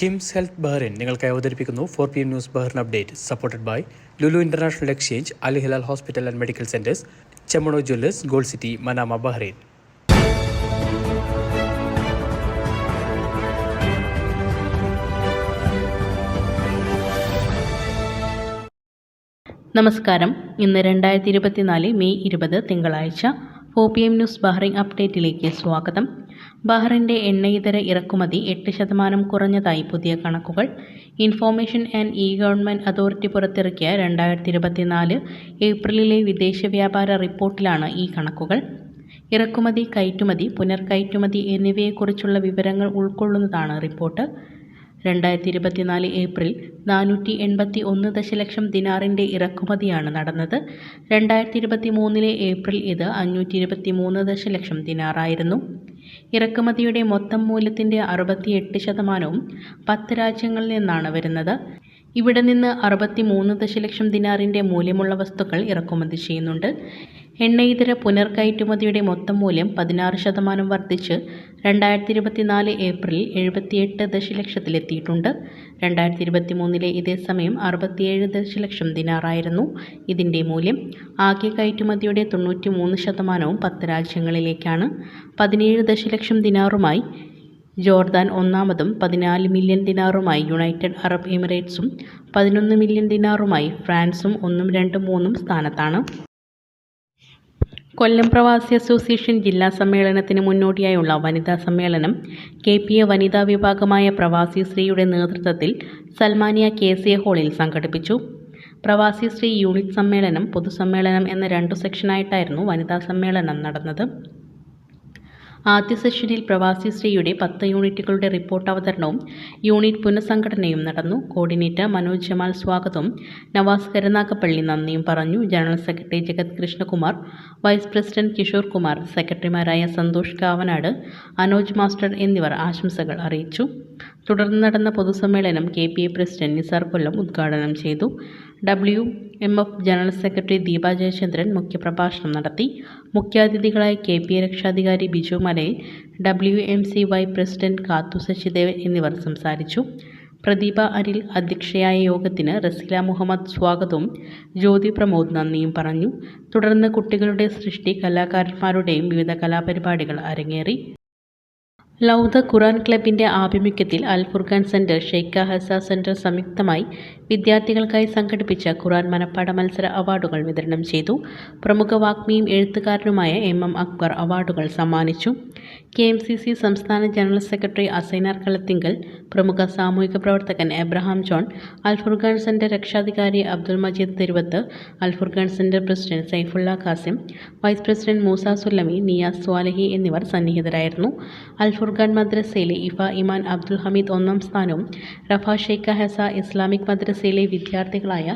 KIMS health Bahrain നിങ്ങൾക്കായി അവതരിപ്പിക്കുന്നു four P M news Bahrain update supported by Lulu international exchange Al Hilal hospital and medical centres Chemmanur jewellers gold city Manama Bahrain നമസ്കാരം. ഇന്ന് രണ്ടായിരത്തി ഇരുപത്തിനാല് May ഇരുപത് തിങ്കളാഴ്ച four P M news Bahrain അപ്ഡേറ്റിലേക്ക് സ്വാഗതം. ബഹ്റൈന്റെ എണ്ണയിതര ഇറക്കുമതി എട്ട് ശതമാനം കുറഞ്ഞതായി പുതിയ കണക്കുകൾ. Information and e government authority പുറത്തിറക്കിയ രണ്ടായിരത്തി ഇരുപത്തിനാല് ഏപ്രിലിലെ വിദേശ വ്യാപാര റിപ്പോർട്ടിലാണ് ഈ കണക്കുകൾ. ഇറക്കുമതി കയറ്റുമതി പുനർകയറ്റുമതി എന്നിവയെക്കുറിച്ചുള്ള വിവരങ്ങൾ ഉൾക്കൊള്ളുന്നതാണ് റിപ്പോർട്ട്. രണ്ടായിരത്തി ഇരുപത്തിനാല് ഏപ്രിൽ നാനൂറ്റി എൺപത്തി ഒന്ന് ദശലക്ഷം ദിനാറിന്റെ ഇറക്കുമതിയാണ് നടന്നത്. രണ്ടായിരത്തി ഇരുപത്തി മൂന്നിലെ ഏപ്രിൽ ഇത് അഞ്ഞൂറ്റി ഇരുപത്തി മൂന്ന് ദശലക്ഷം ദിനാറായിരുന്നു. ഇറക്കുമതിയുടെ മൊത്തം മൂല്യത്തിന്റെ അറുപത്തിയെട്ട് ശതമാനവും പത്ത് രാജ്യങ്ങളിൽ നിന്നാണ് വരുന്നത്. ഇവിടെ നിന്ന് അറുപത്തി മൂന്ന് ദശലക്ഷം ദിനാറിന്റെ മൂല്യമുള്ള വസ്തുക്കൾ ഇറക്കുമതി ചെയ്യുന്നുണ്ട്. എണ്ണയിതര പുനർകയറ്റുമതിയുടെ മൊത്തം മൂല്യം പതിനാറ് ശതമാനം വർദ്ധിച്ച് രണ്ടായിരത്തി ഇരുപത്തിനാല് ഏപ്രിൽ എഴുപത്തിയെട്ട് ദശലക്ഷത്തിലെത്തിയിട്ടുണ്ട്. രണ്ടായിരത്തി ഇരുപത്തി മൂന്നിലെ ഇതേ സമയം അറുപത്തിയേഴ് ദശലക്ഷം ദിനാറായിരുന്നു ഇതിന്റെ മൂല്യം. ആകെ കയറ്റുമതിയുടെ തൊണ്ണൂറ്റി മൂന്ന് ശതമാനവും പത്ത് രാജ്യങ്ങളിലേക്കാണ്. പതിനേഴ് ദശലക്ഷം ദിനാറുമായി ജോർദാൻ ഒന്നാമതും പതിനാല് മില്യൺ ദിനാറുമായി യുണൈറ്റഡ് അറബ് എമിറേറ്റ്സും പതിനൊന്ന് മില്യൺ ദിനാറുമായി ഫ്രാൻസും ഒന്നും രണ്ടും മൂന്നും സ്ഥാനത്താണ്. കൊല്ലം പ്രവാസി അസോസിയേഷൻ ജില്ലാ സമ്മേളനത്തിന് മുന്നോടിയായുള്ള വനിതാ സമ്മേളനം കെ പി എ വനിതാ വിഭാഗമായ പ്രവാസി സ്ത്രീയുടെ നേതൃത്വത്തിൽ സൽമാനിയ കെ സി എ ഹാളിൽ സംഘടിപ്പിച്ചു. പ്രവാസി സ്ത്രീ യൂണിറ്റ് സമ്മേളനം പൊതുസമ്മേളനം എന്ന രണ്ടു സെക്ഷനായിട്ടായിരുന്നു വനിതാ സമ്മേളനം നടന്നത്. ആദ്യ സെഷനിൽ പ്രവാസി ശ്രീയുടെ പത്ത് യൂണിറ്റുകളുടെ റിപ്പോർട്ട് അവതരണവും യൂണിറ്റ് പുനഃസംഘടനയും നടന്നു. കോർഡിനേറ്റർ മനോജ് ജമാൽ സ്വാഗതവും. നവാസ് കരുനാഗപ്പള്ളി നന്ദിയും പറഞ്ഞു. General secretary Jagat Krishnakumar vice president Kishore Kumar സെക്രട്ടറിമാരായ സന്തോഷ് കാവനാട് അനോജ് മാസ്റ്റർ എന്നിവർ ആശംസകൾ അറിയിച്ചു. തുടർന്ന് നടന്ന പൊതുസമ്മേളനം K P A president Nizar Kollam ഉദ്ഘാടനം ചെയ്തു. W M F general secretary Deepa Jayachandran മുഖ്യപ്രഭാഷണം നടത്തി. മുഖ്യാതിഥികളായ കെ പി രക്ഷാധികാരി Biju Malayil W M C Y president Kathu Sasidevan എന്നിവർ സംസാരിച്ചു. പ്രദീപ അരിൽ അധ്യക്ഷയായ യോഗത്തിന് റസീല മുഹമ്മദ് സ്വാഗതവും ജ്യോതി പ്രമോദ് നന്ദിയും പറഞ്ഞു. തുടർന്ന് കുട്ടികളുടെ സൃഷ്ടി കലാകാരന്മാരുടെയും വിവിധ കലാപരിപാടികൾ അരങ്ങേറി. ലൗദ ഖുറാൻ ക്ലബിന്റെ ആഭിമുഖ്യത്തിൽ Al Furqan centre Sheikha Hessa centre സംയുക്തമായി വിദ്യാർത്ഥികൾക്കായി സംഘടിപ്പിച്ച ഖുറാൻ മനപ്പാഠ മത്സര അവാർഡുകൾ വിതരണം ചെയ്തു. പ്രമുഖ വാഗ്മിയും എഴുത്തുകാരനുമായ എം എം അക്ബർ അവാർഡുകൾ സമ്മാനിച്ചു. കെ എം സി സി സംസ്ഥാന ജനറൽ സെക്രട്ടറി അസൈനാർ കളത്തിങ്കൽ പ്രമുഖ സാമൂഹിക പ്രവർത്തകൻ എബ്രഹാം ജോൺ അൽഫുർഖാൻ സെന്റർ രക്ഷാധികാരി Abdul Majeed Thiruvath Al Furqan centre president Saifulla Qasim vice president Moosa Sullami Niyas Swalahi എന്നിവർ സന്നിഹിതരായിരുന്നു. അൽഫുർഖാൻ മദ്രസയിലെ ഇഫ ഇമാൻ അബ്ദുൽ ഹമീദ് ഒന്നാം സ്ഥാനവും റഫ ഷെയ്ഖ ഹസ ഇസ്ലാമിക് മദ്രസയിലെ വിദ്യാർത്ഥികളായ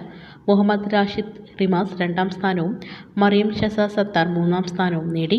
മുഹമ്മദ് റാഷിദ് റിമാസ് രണ്ടാം സ്ഥാനവും മറിയം ഷസ സത്താർ മൂന്നാം സ്ഥാനവും നേടി.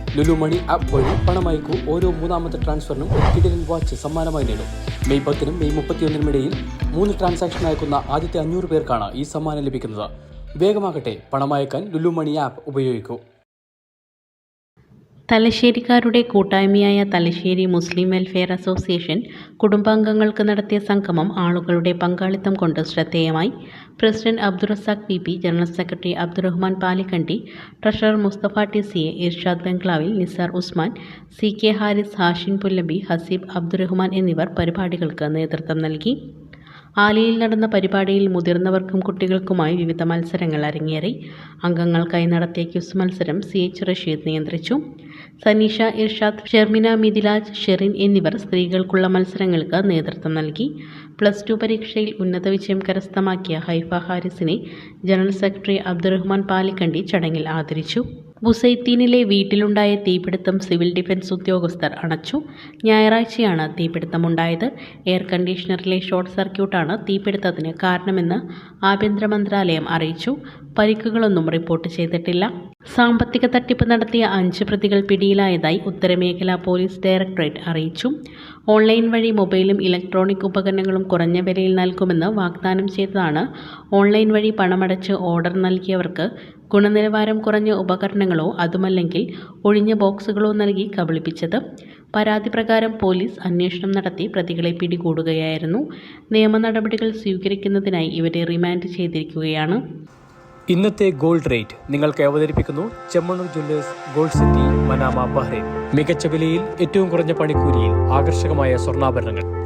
Lulu money app വഴി പണം ഓരോ മൂന്നാമത്തെ ട്രാൻസ്ഫറിനും ഒരു വാച്ച് സമ്മാനമായി നേടും. മെയ് പത്തിനും മെയ് മുപ്പത്തിയൊന്നിനും ഇടയിൽ മൂന്ന് ട്രാൻസാക്ഷൻ അയക്കുന്ന ആദ്യത്തെ അഞ്ഞൂറ് പേർക്കാണ് ഈ സമ്മാനം ലഭിക്കുന്നത്. വേഗമാകട്ടെ പണമയക്കാൻ ലുലുമണി ലുലു മണി ആപ്പ് ഉപയോഗിക്കൂ. തലശ്ശേരിക്കാരുടെ കൂട്ടായ്മയായ തലശ്ശേരി മുസ്ലിം വെൽഫെയർ അസോസിയേഷൻ കുടുംബാംഗങ്ങൾക്ക് നടത്തിയ സംഗമം ആളുകളുടെ പങ്കാളിത്തം കൊണ്ട് ശ്രദ്ധേയമായി. President Abdurazak P P general secretary Abdurahman Palikkandi treasurer Musthafa T C A Irshad Bungalavil Nizar Usman C K Haris Hashin Pullabi Haseeb Abdurahman എന്നിവർ പരിപാടികൾക്ക് നേതൃത്വം നൽകി. ആലിയിൽ നടന്ന പരിപാടിയിൽ മുതിർന്നവർക്കും കുട്ടികൾക്കുമായി വിവിധ മത്സരങ്ങൾ അരങ്ങേറി. അംഗങ്ങൾക്കായി നടത്തിയ ക്യുസ് മത്സരം സി എച്ച് റഷീദ് നിയന്ത്രിച്ചു. സനീഷ ഇർഷാദ് ഷെർമിന മിഥിലാജ് ഷെറിൻ എന്നിവർ സ്ത്രീകൾക്കുള്ള മത്സരങ്ങൾക്ക് നേതൃത്വം നൽകി. പ്ലസ് ടു പരീക്ഷയിൽ ഉന്നത വിജയം കരസ്ഥമാക്കിയ ഹൈഫ ഹാരിസിനെ ജനറൽ സെക്രട്ടറി അബ്ദുറഹ്മാൻ പാലിക്കണ്ടി ചടങ്ങിൽ ആദരിച്ചു. ബുസൈത്തീനിലെ വീട്ടിലുണ്ടായ തീപിടുത്തം സിവിൽ ഡിഫൻസ് ഉദ്യോഗസ്ഥർ അണച്ചു. ഞായറാഴ്ചയാണ് തീപിടുത്തമുണ്ടായത്. എയർ കണ്ടീഷണറിലെ ഷോർട്ട് സർക്യൂട്ടാണ് തീപിടുത്തത്തിന് കാരണമെന്ന് ആഭ്യന്തര മന്ത്രാലയം അറിയിച്ചു. പരിക്കുകളൊന്നും റിപ്പോർട്ട് ചെയ്തിട്ടില്ല. സാമ്പത്തിക തട്ടിപ്പ് നടത്തിയ അഞ്ച് പ്രതികൾ പിടിയിലായതായി ഉത്തരമേഖലാ പോലീസ് ഡയറക്ടറേറ്റ് അറിയിച്ചു. ഓൺലൈൻ വഴി മൊബൈലും ഇലക്ട്രോണിക് ഉപകരണങ്ങളും കുറഞ്ഞ വിലയിൽ നൽകുമെന്ന് വാഗ്ദാനം ചെയ്തതാണ്. ഓൺലൈൻ വഴി പണമടച്ച് ഓർഡർ നൽകിയവർക്ക് ഗുണനിലവാരം കുറഞ്ഞ ഉപകരണങ്ങളോ അതുമല്ലെങ്കിൽ ഒഴിഞ്ഞ ബോക്സുകളോ നൽകി കബളിപ്പിച്ചത്. പരാതി പ്രകാരം പോലീസ് അന്വേഷണം നടത്തി പ്രതികളെ പിടികൂടുകയായിരുന്നു. നിയമ നടപടികൾ സ്വീകരിക്കുന്നതിനായി ഇവരെ റിമാൻഡ് ചെയ്തിരിക്കുകയാണ്. ഇന്നത്തെ ഗോൾഡ് റേറ്റ് നിങ്ങൾക്ക് അവതരിപ്പിക്കുന്നു Chemmanur jewellers gold city Manama Bahrain. മികച്ച വിലയിൽ ഏറ്റവും കുറഞ്ഞ പണിക്കൂലിയിൽ ആകർഷകമായ സ്വർണാഭരണങ്ങൾ.